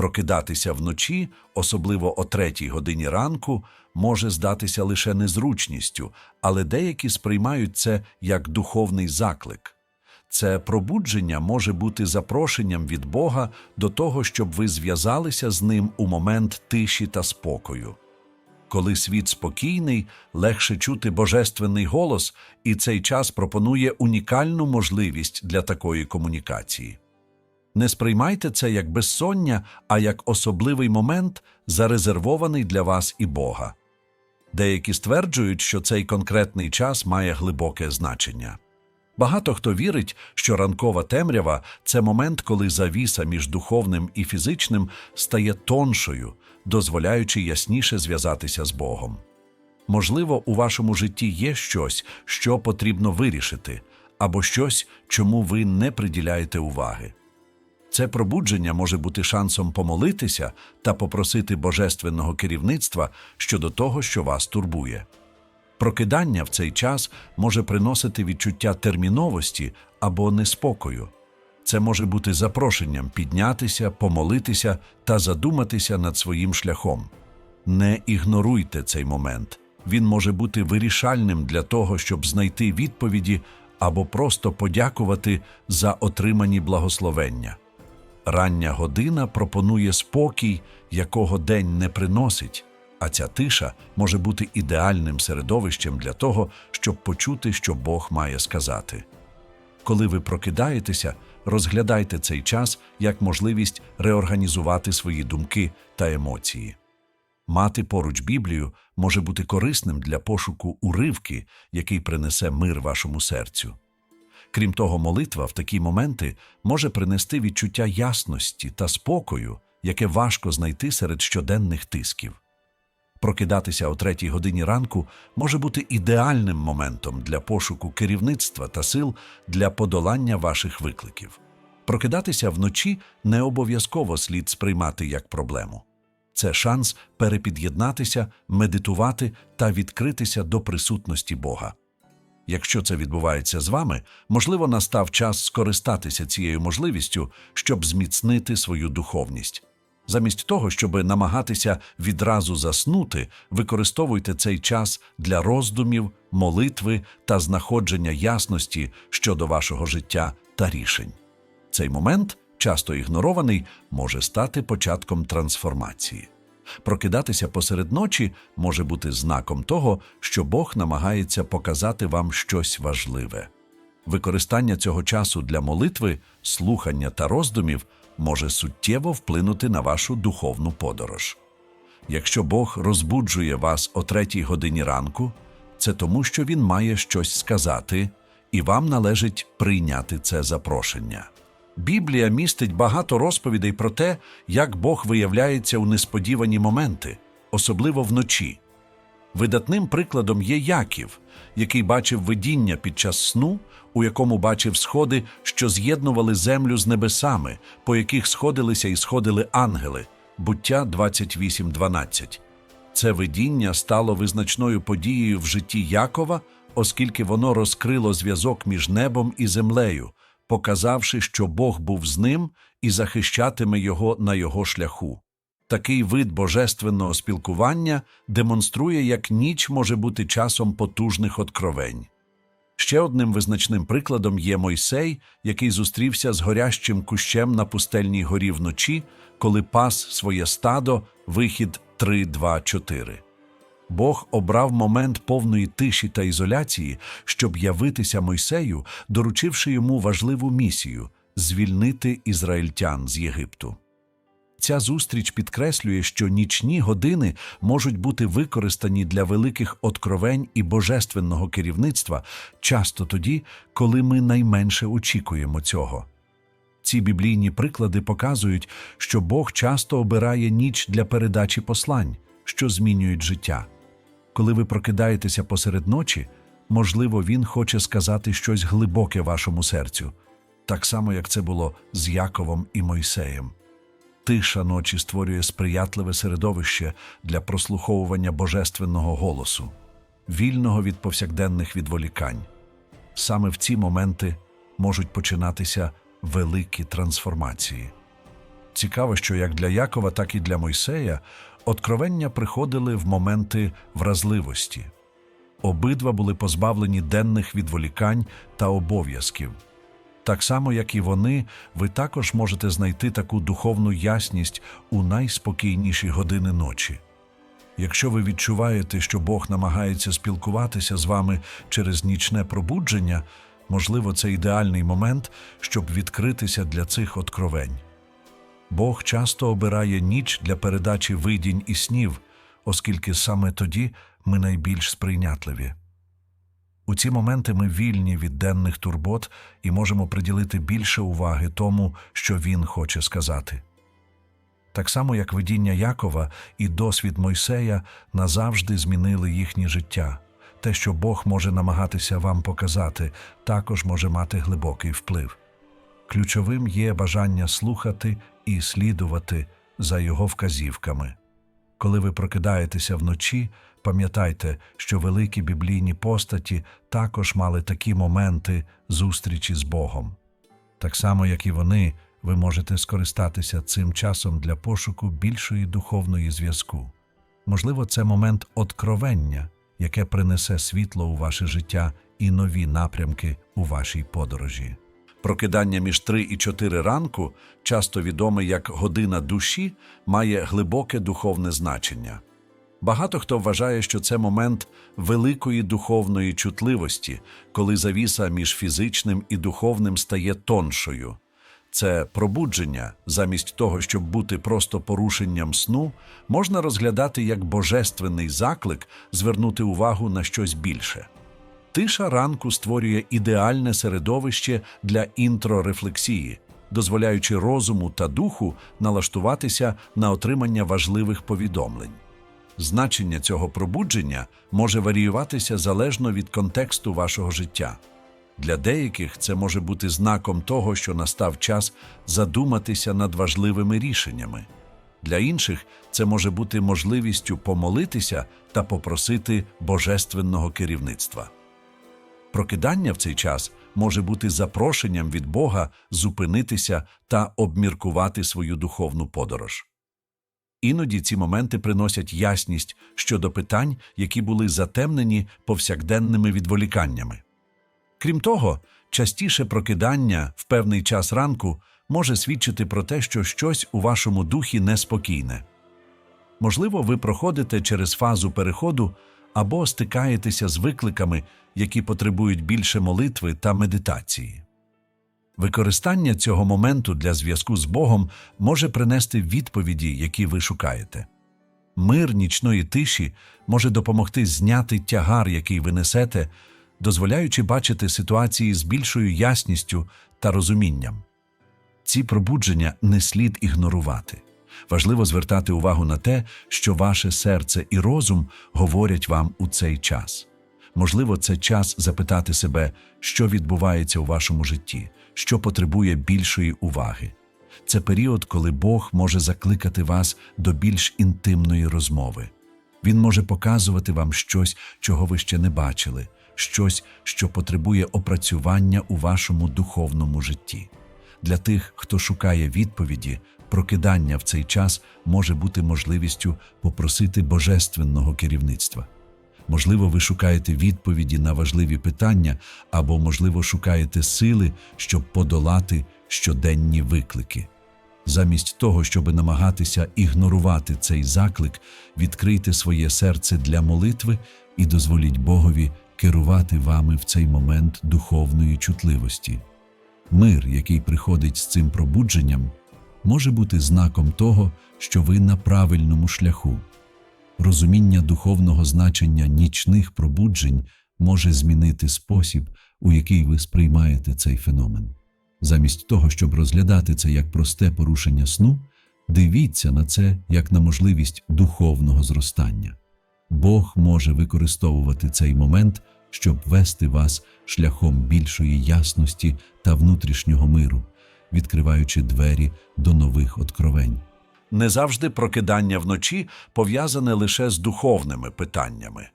Прокидатися вночі, особливо о третій годині ранку, може здатися лише незручністю, але деякі сприймають це як духовний заклик. Це пробудження може бути запрошенням від Бога до того, щоб ви зв'язалися з ним у момент тиші та спокою. Коли світ спокійний, легше чути божественний голос, і цей час пропонує унікальну можливість для такої комунікації. Не сприймайте це як безсоння, а як особливий момент, зарезервований для вас і Бога. Деякі стверджують, що цей конкретний час має глибоке значення. Багато хто вірить, що ранкова темрява це момент, коли завіса між духовним і фізичним стає тоншою, дозволяючи ясніше зв'язатися з Богом. Можливо, у вашому житті є щось, що потрібно вирішити, або щось, чому ви не приділяєте уваги. Це пробудження може бути шансом помолитися та попросити божественного керівництва щодо того, що вас турбує. Прокидання в цей час може приносити відчуття терміновості або неспокою. Це може бути запрошенням піднятися, помолитися та задуматися над своїм шляхом. Не ігноруйте цей момент. Він може бути вирішальним для того, щоб знайти відповіді або просто подякувати за отримані благословення. Рання година пропонує спокій, якого день не приносить, а ця тиша може бути ідеальним середовищем для того, щоб почути, що Бог має сказати. Коли ви прокидаєтеся, розглядайте цей час як можливість реорганізувати свої думки та емоції. Мати поруч Біблію може бути корисним для пошуку уривки, який принесе мир вашому серцю. Крім того, молитва в такі моменти може принести відчуття ясності та спокою, яке важко знайти серед щоденних тисків. Прокидатися о третій годині ранку може бути ідеальним моментом для пошуку керівництва та сил для подолання ваших викликів. Прокидатися вночі не обов'язково слід сприймати як проблему. Це шанс перепід'єднатися, медитувати та відкритися до присутності Бога. Якщо це відбувається з вами, можливо, настав час скористатися цією можливістю, щоб зміцнити свою духовність. Замість того, щоб намагатися відразу заснути, використовуйте цей час для роздумів, молитви та знаходження ясності щодо вашого життя та рішень. Цей момент, часто ігнорований, може стати початком трансформації. Прокидатися посеред ночі може бути знаком того, що Бог намагається показати вам щось важливе. Використання цього часу для молитви, слухання та роздумів може суттєво вплинути на вашу духовну подорож. Якщо Бог розбуджує вас о третій годині ранку, це тому, що Він має щось сказати, і вам належить прийняти це запрошення. Біблія містить багато розповідей про те, як Бог виявляється у несподівані моменти, особливо вночі. Видатним прикладом є Яків, який бачив видіння під час сну, у якому бачив сходи, що з'єднували землю з небесами, по яких сходилися і сходили ангели. Буття 28.12. Це видіння стало визначною подією в житті Якова, оскільки воно розкрило зв'язок між небом і землею, показавши, що Бог був з ним і захищатиме його на його шляху. Такий вид божественного спілкування демонструє, як ніч може бути часом потужних откровень. Ще одним визначним прикладом є Мойсей, який зустрівся з горящим кущем на пустельній горі вночі, коли пас своє стадо, вихід 3.2.4. Бог обрав момент повної тиші та ізоляції, щоб явитися Мойсею, доручивши йому важливу місію звільнити ізраїльтян з Єгипту. Ця зустріч підкреслює, що нічні години можуть бути використані для великих откровень і божественного керівництва часто тоді, коли ми найменше очікуємо цього. Ці біблійні приклади показують, що Бог часто обирає ніч для передачі послань, що змінюють життя. Коли ви прокидаєтеся посеред ночі, можливо, Він хоче сказати щось глибоке вашому серцю, так само як це було з Яковом і Мойсеєм. Тиша ночі створює сприятливе середовище для прослуховування божественного голосу, вільного від повсякденних відволікань. Саме в ці моменти можуть починатися великі трансформації. Цікаво, що як для Якова, так і для Мойсея откровення приходили в моменти вразливості. Обидва були позбавлені денних відволікань та обов'язків. Так само, як і вони, ви також можете знайти таку духовну ясність у найспокійніші години ночі. Якщо ви відчуваєте, що Бог намагається спілкуватися з вами через нічне пробудження, можливо, це ідеальний момент, щоб відкритися для цих откровень. Бог часто обирає ніч для передачі видінь і снів, оскільки саме тоді ми найбільш сприйнятливі. У ці моменти ми вільні від денних турбот і можемо приділити більше уваги тому, що він хоче сказати. Так само, як видіння Якова і досвід Мойсея назавжди змінили їхнє життя. Те, що Бог може намагатися вам показати, також може мати глибокий вплив. Ключовим є бажання слухати і слідувати за його вказівками. Коли ви прокидаєтеся вночі, пам'ятайте, що великі біблійні постаті також мали такі моменти зустрічі з Богом. Так само, як і вони, ви можете скористатися цим часом для пошуку більшої духовної зв'язку. Можливо, це момент откровення, яке принесе світло у ваше життя і нові напрямки у вашій подорожі. Прокидання між 3 і 4 ранку, часто відоме як година душі, має глибоке духовне значення. Багато хто вважає, що це момент великої духовної чутливості, коли завіса між фізичним і духовним стає тоншою. Це пробудження, замість того, щоб бути просто порушенням сну, можна розглядати як божественний заклик звернути увагу на щось більше. Тиша ранку створює ідеальне середовище для інтрорефлексії, дозволяючи розуму та духу налаштуватися на отримання важливих повідомлень. Значення цього пробудження може варіюватися залежно від контексту вашого життя. Для деяких це може бути знаком того, що настав час задуматися над важливими рішеннями. Для інших це може бути можливістю помолитися та попросити божественного керівництва. Прокидання в цей час може бути запрошенням від Бога зупинитися та обміркувати свою духовну подорож. Іноді ці моменти приносять ясність щодо питань, які були затемнені повсякденними відволіканнями. Крім того, частіше прокидання в певний час ранку може свідчити про те, що щось у вашому духі неспокійне. Можливо, ви проходите через фазу переходу або стикаєтеся з викликами, які потребують більше молитви та медитації. Використання цього моменту для зв'язку з Богом може принести відповіді, які ви шукаєте. Мир нічної тиші може допомогти зняти тягар, який ви несете, дозволяючи бачити ситуації з більшою ясністю та розумінням. Ці пробудження не слід ігнорувати. Важливо звертати увагу на те, що ваше серце і розум говорять вам у цей час. Можливо, це час запитати себе, що відбувається у вашому житті, що потребує більшої уваги. Це період, коли Бог може закликати вас до більш інтимної розмови. Він може показувати вам щось, чого ви ще не бачили, щось, що потребує опрацювання у вашому духовному житті. Для тих, хто шукає відповіді, прокидання в цей час може бути можливістю попросити божественного керівництва. Можливо, ви шукаєте відповіді на важливі питання, або, можливо, шукаєте сили, щоб подолати щоденні виклики. Замість того, щоб намагатися ігнорувати цей заклик, відкрийте своє серце для молитви і дозволіть Богові керувати вами в цей момент духовної чутливості. Мир, який приходить з цим пробудженням, може бути знаком того, що ви на правильному шляху. Розуміння духовного значення нічних пробуджень може змінити спосіб, у який ви сприймаєте цей феномен. Замість того, щоб розглядати це як просте порушення сну, дивіться на це як на можливість духовного зростання. Бог може використовувати цей момент, щоб вести вас шляхом більшої ясності та внутрішнього миру, відкриваючи двері до нових откровень. Не завжди прокидання вночі пов'язане лише з духовними питаннями.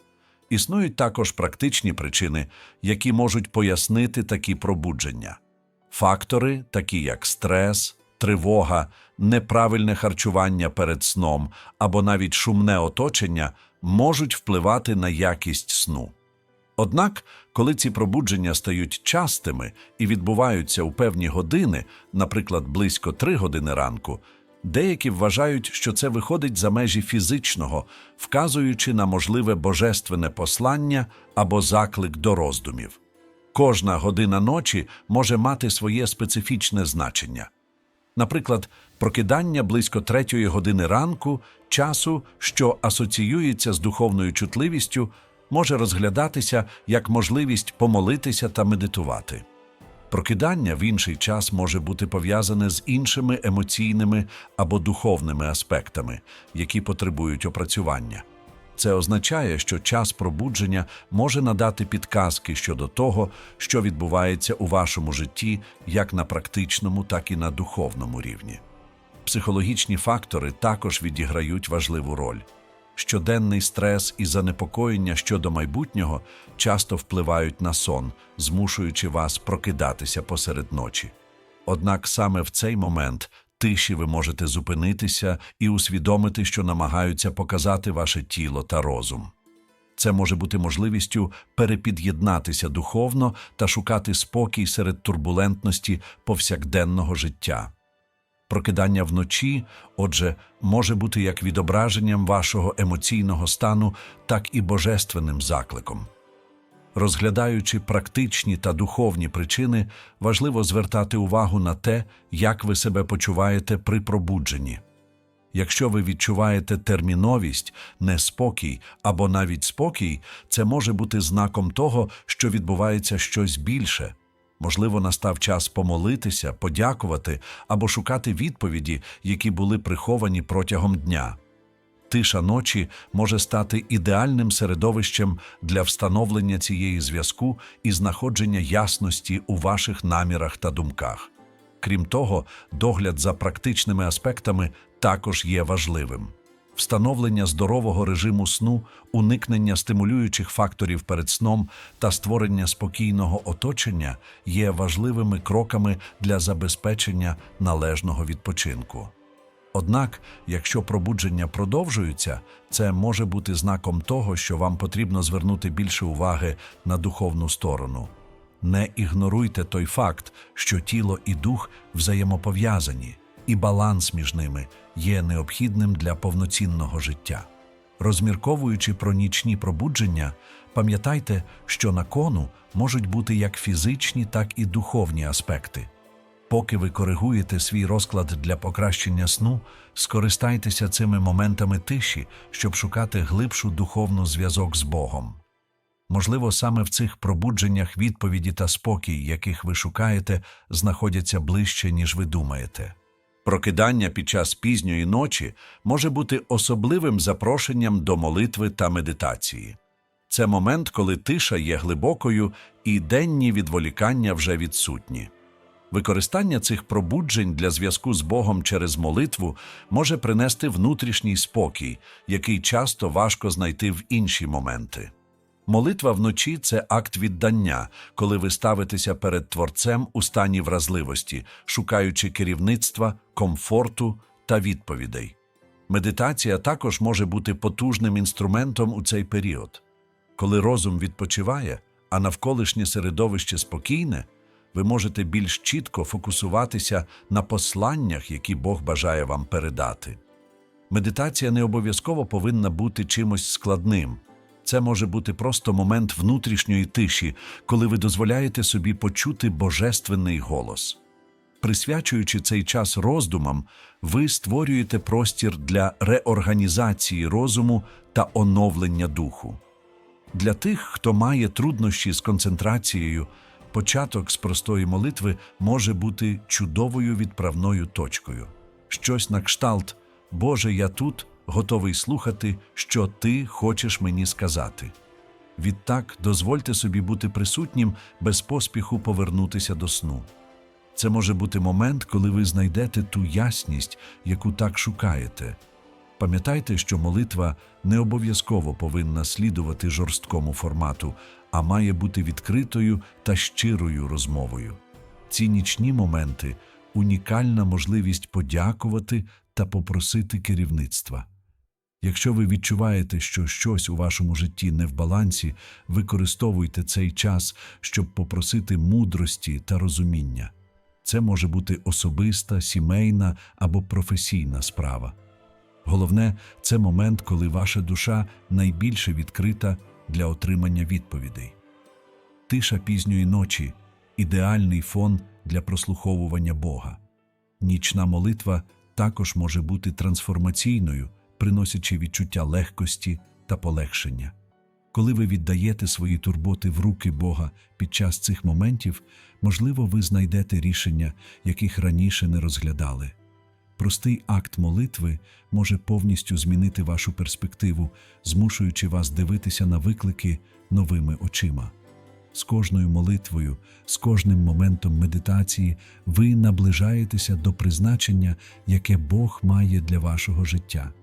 Існують також практичні причини, які можуть пояснити такі пробудження. Фактори, такі як стрес, тривога, неправильне харчування перед сном або навіть шумне оточення можуть впливати на якість сну. Однак, коли ці пробудження стають частими і відбуваються у певні години, наприклад, близько 3 години ранку, деякі вважають, що це виходить за межі фізичного, вказуючи на можливе божественне послання або заклик до роздумів. Кожна година ночі може мати своє специфічне значення. Наприклад, прокидання близько третьої години ранку, часу, що асоціюється з духовною чутливістю, може розглядатися як можливість помолитися та медитувати. Прокидання в інший час може бути пов'язане з іншими емоційними або духовними аспектами, які потребують опрацювання. Це означає, що час пробудження може надати підказки щодо того, що відбувається у вашому житті як на практичному, так і на духовному рівні. Психологічні фактори також відіграють важливу роль. Щоденний стрес і занепокоєння щодо майбутнього часто впливають на сон, змушуючи вас прокидатися посеред ночі. Однак саме в цей момент тиші ви можете зупинитися і усвідомити, що намагаються показати ваше тіло та розум. Це може бути можливістю перепід'єднатися духовно та шукати спокій серед турбулентності повсякденного життя. Прокидання вночі, отже, може бути як відображенням вашого емоційного стану, так і божественним закликом. Розглядаючи практичні та духовні причини, важливо звертати увагу на те, як ви себе почуваєте при пробудженні. Якщо ви відчуваєте терміновість, неспокій або навіть спокій, це може бути знаком того, що відбувається щось більше. Можливо, настав час помолитися, подякувати або шукати відповіді, які були приховані протягом дня. Тиша ночі може стати ідеальним середовищем для встановлення цієї зв'язку і знаходження ясності у ваших намірах та думках. Крім того, догляд за практичними аспектами також є важливим. Встановлення здорового режиму сну, уникнення стимулюючих факторів перед сном та створення спокійного оточення є важливими кроками для забезпечення належного відпочинку. Однак, якщо пробудження продовжуються, це може бути знаком того, що вам потрібно звернути більше уваги на духовну сторону. Не ігноруйте той факт, що тіло і дух взаємопов'язані, і баланс між ними є необхідним для повноцінного життя. Розмірковуючи про нічні пробудження, пам'ятайте, що на кону можуть бути як фізичні, так і духовні аспекти. Поки ви коригуєте свій розклад для покращення сну, скористайтеся цими моментами тиші, щоб шукати глибшу духовну зв'язок з Богом. Можливо, саме в цих пробудженнях відповіді та спокій, яких ви шукаєте, знаходяться ближче, ніж ви думаєте. Прокидання під час пізньої ночі може бути особливим запрошенням до молитви та медитації. Це момент, коли тиша є глибокою і денні відволікання вже відсутні. Використання цих пробуджень для зв'язку з Богом через молитву може принести внутрішній спокій, який часто важко знайти в інші моменти. Молитва вночі це акт віддання, коли ви ставитеся перед Творцем у стані вразливості, шукаючи керівництва, комфорту та відповідей. Медитація також може бути потужним інструментом у цей період. Коли розум відпочиває, а навколишнє середовище спокійне, ви можете більш чітко фокусуватися на посланнях, які Бог бажає вам передати. Медитація не обов'язково повинна бути чимось складним. Це може бути просто момент внутрішньої тиші, коли ви дозволяєте собі почути божественний голос. Присвячуючи цей час роздумам, ви створюєте простір для реорганізації розуму та оновлення духу. Для тих, хто має труднощі з концентрацією, початок з простої молитви може бути чудовою відправною точкою. Щось на кшталт Боже, я тут готовий слухати, що Ти хочеш мені сказати. Відтак дозвольте собі бути присутнім без поспіху повернутися до сну. Це може бути момент, коли ви знайдете ту ясність, яку так шукаєте. Пам'ятайте, що молитва не обов'язково повинна слідувати жорсткому формату, а має бути відкритою та щирою розмовою. Ці нічні моменти унікальна можливість подякувати та попросити керівництва. Якщо ви відчуваєте, що щось у вашому житті не в балансі, використовуйте цей час, щоб попросити мудрості та розуміння. Це може бути особиста, сімейна або професійна справа. Головне це момент, коли ваша душа найбільше відкрита для отримання відповідей. Тиша пізньої ночі ідеальний фон для прослуховування Бога. Нічна молитва також може бути трансформаційною, приносячи відчуття легкості та полегшення. Коли ви віддаєте свої турботи в руки Бога під час цих моментів, можливо, ви знайдете рішення, яких раніше не розглядали. Простий акт молитви може повністю змінити вашу перспективу, змушуючи вас дивитися на виклики новими очима. З кожною молитвою, з кожним моментом медитації ви наближаєтеся до призначення, яке Бог має для вашого життя.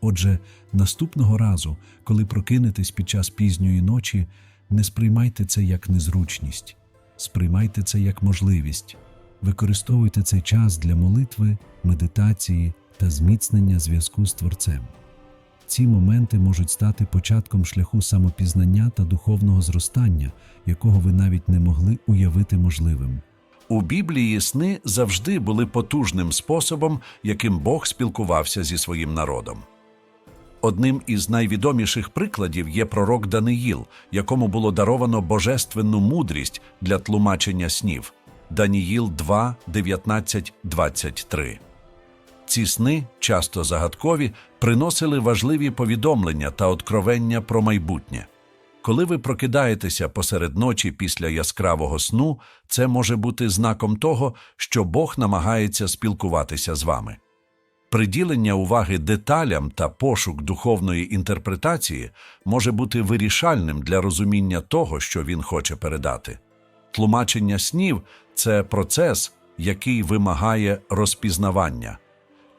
Отже, наступного разу, коли прокинетесь під час пізньої ночі, не сприймайте це як незручність, сприймайте це як можливість. Використовуйте цей час для молитви, медитації та зміцнення зв'язку з Творцем. Ці моменти можуть стати початком шляху самопізнання та духовного зростання, якого ви навіть не могли уявити можливим. У Біблії сни завжди були потужним способом, яким Бог спілкувався зі своїм народом. Одним із найвідоміших прикладів є пророк Даниїл, якому було даровано божественну мудрість для тлумачення снів. Даніїл 2, 19, 23. Ці сни, часто загадкові, приносили важливі повідомлення та откровення про майбутнє. Коли ви прокидаєтеся посеред ночі після яскравого сну, це може бути знаком того, що Бог намагається спілкуватися з вами. Приділення уваги деталям та пошук духовної інтерпретації може бути вирішальним для розуміння того, що він хоче передати. Тлумачення снів це процес, який вимагає розпізнавання.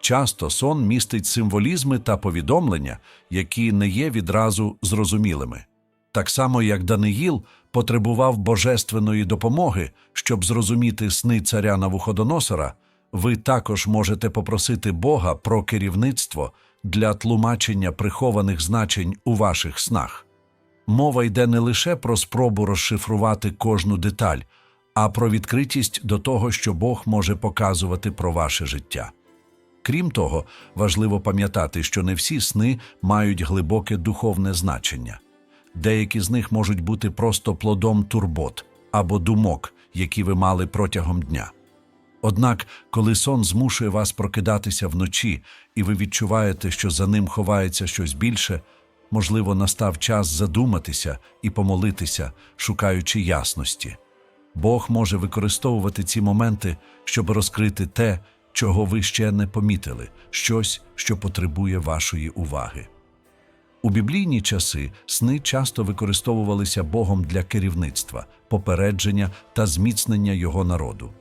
Часто сон містить символізми та повідомлення, які не є відразу зрозумілими. Так само, як Даниїл потребував божественної допомоги, щоб зрозуміти сни царя Навуходоносора, ви також можете попросити Бога про керівництво для тлумачення прихованих значень у ваших снах. Мова йде не лише про спробу розшифрувати кожну деталь, а про відкритість до того, що Бог може показувати про ваше життя. Крім того, важливо пам'ятати, що не всі сни мають глибоке духовне значення. Деякі з них можуть бути просто плодом турбот або думок, які ви мали протягом дня. Однак, коли сон змушує вас прокидатися вночі, і ви відчуваєте, що за ним ховається щось більше, можливо, настав час задуматися і помолитися, шукаючи ясності. Бог може використовувати ці моменти, щоб розкрити те, чого ви ще не помітили, щось, що потребує вашої уваги. У біблійні часи сни часто використовувалися Богом для керівництва, попередження та зміцнення його народу.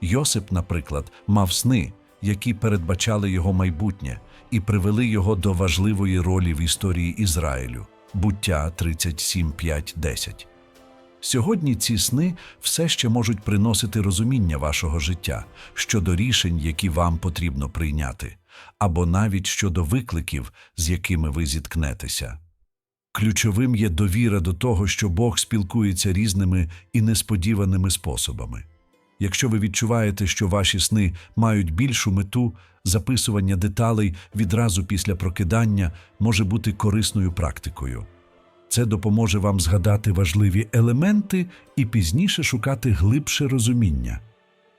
Йосип, наприклад, мав сни, які передбачали його майбутнє і привели його до важливої ролі в історії Ізраїлю буття 37, 5, 10. Сьогодні ці сни все ще можуть приносити розуміння вашого життя щодо рішень, які вам потрібно прийняти, або навіть щодо викликів, з якими ви зіткнетеся. Ключовим є довіра до того, що Бог спілкується різними і несподіваними способами. Якщо ви відчуваєте, що ваші сни мають більшу мету, записування деталей відразу після прокидання може бути корисною практикою. Це допоможе вам згадати важливі елементи і пізніше шукати глибше розуміння.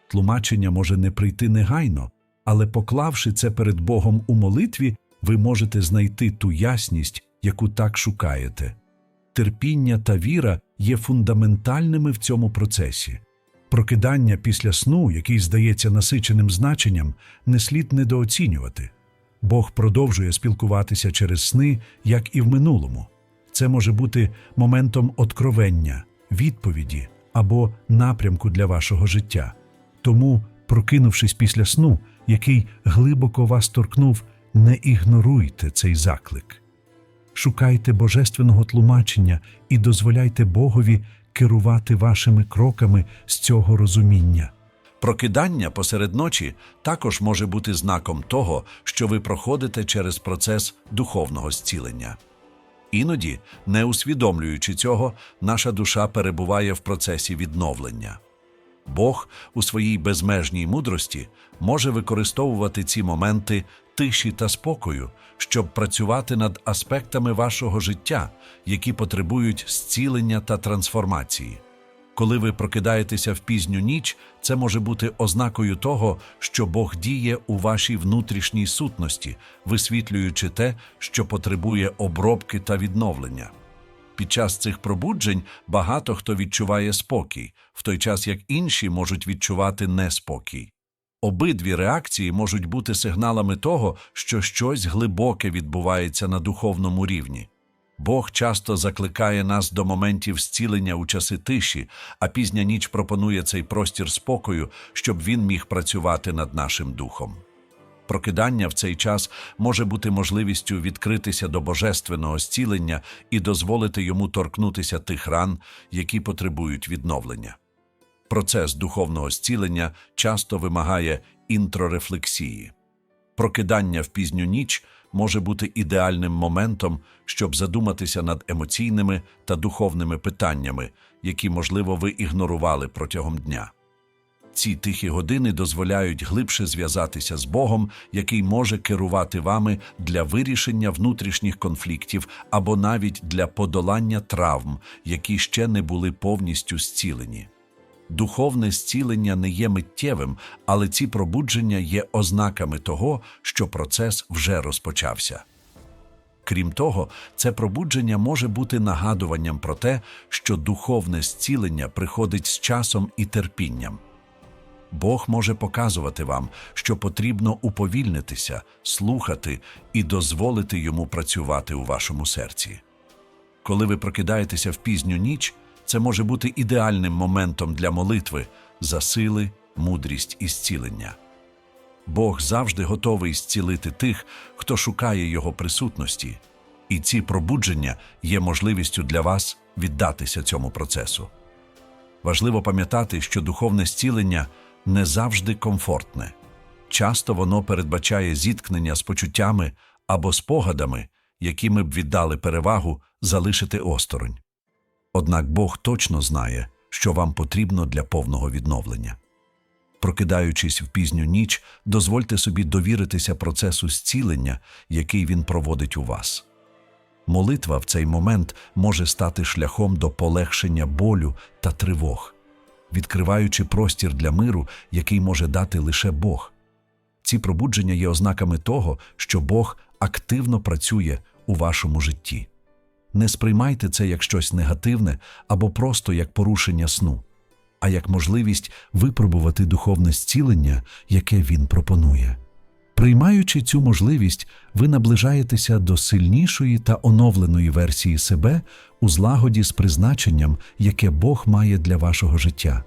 Тлумачення може не прийти негайно, але поклавши це перед Богом у молитві, ви можете знайти ту ясність, яку так шукаєте. Терпіння та віра є фундаментальними в цьому процесі. Прокидання після сну, який здається насиченим значенням, не слід недооцінювати. Бог продовжує спілкуватися через сни, як і в минулому. Це може бути моментом откровення, відповіді або напрямку для вашого життя. Тому, прокинувшись після сну, який глибоко вас торкнув, не ігноруйте цей заклик. Шукайте божественного тлумачення і дозволяйте Богові керувати вашими кроками з цього розуміння. Прокидання посеред ночі також може бути знаком того, що ви проходите через процес духовного зцілення. Іноді, не усвідомлюючи цього, наша душа перебуває в процесі відновлення. Бог у своїй безмежній мудрості може використовувати ці моменти тиші та спокою, щоб працювати над аспектами вашого життя, які потребують зцілення та трансформації. Коли ви прокидаєтеся в пізню ніч, це може бути ознакою того, що Бог діє у вашій внутрішній сутності, висвітлюючи те, що потребує обробки та відновлення. Під час цих пробуджень багато хто відчуває спокій, в той час як інші можуть відчувати неспокій. Обидві реакції можуть бути сигналами того, що щось глибоке відбувається на духовному рівні. Бог часто закликає нас до моментів зцілення у часи тиші, а пізня ніч пропонує цей простір спокою, щоб він міг працювати над нашим духом. Прокидання в цей час може бути можливістю відкритися до божественного зцілення і дозволити йому торкнутися тих ран, які потребують відновлення. Процес духовного зцілення часто вимагає інтрорефлексії. Прокидання в пізню ніч може бути ідеальним моментом, щоб задуматися над емоційними та духовними питаннями, які, можливо, ви ігнорували протягом дня. Ці тихі години дозволяють глибше зв'язатися з Богом, який може керувати вами для вирішення внутрішніх конфліктів або навіть для подолання травм, які ще не були повністю зцілені. Духовне зцілення не є миттєвим, але ці пробудження є ознаками того, що процес вже розпочався. Крім того, це пробудження може бути нагадуванням про те, що духовне зцілення приходить з часом і терпінням. Бог може показувати вам, що потрібно уповільнитися, слухати і дозволити йому працювати у вашому серці. Коли ви прокидаєтеся в пізню ніч, це може бути ідеальним моментом для молитви за сили, мудрість і зцілення. Бог завжди готовий зцілити тих, хто шукає Його присутності, і ці пробудження є можливістю для вас віддатися цьому процесу. Важливо пам'ятати, що духовне зцілення не завжди комфортне. Часто воно передбачає зіткнення з почуттями або спогадами, які ми б віддали перевагу залишити осторонь. Однак Бог точно знає, що вам потрібно для повного відновлення. Прокидаючись в пізню ніч, дозвольте собі довіритися процесу зцілення, який він проводить у вас. Молитва в цей момент може стати шляхом до полегшення болю та тривог, відкриваючи простір для миру, який може дати лише Бог. Ці пробудження є ознаками того, що Бог активно працює у вашому житті. Не сприймайте це як щось негативне або просто як порушення сну, а як можливість випробувати духовне зцілення, яке він пропонує. Приймаючи цю можливість, ви наближаєтеся до сильнішої та оновленої версії себе у злагоді з призначенням, яке Бог має для вашого життя.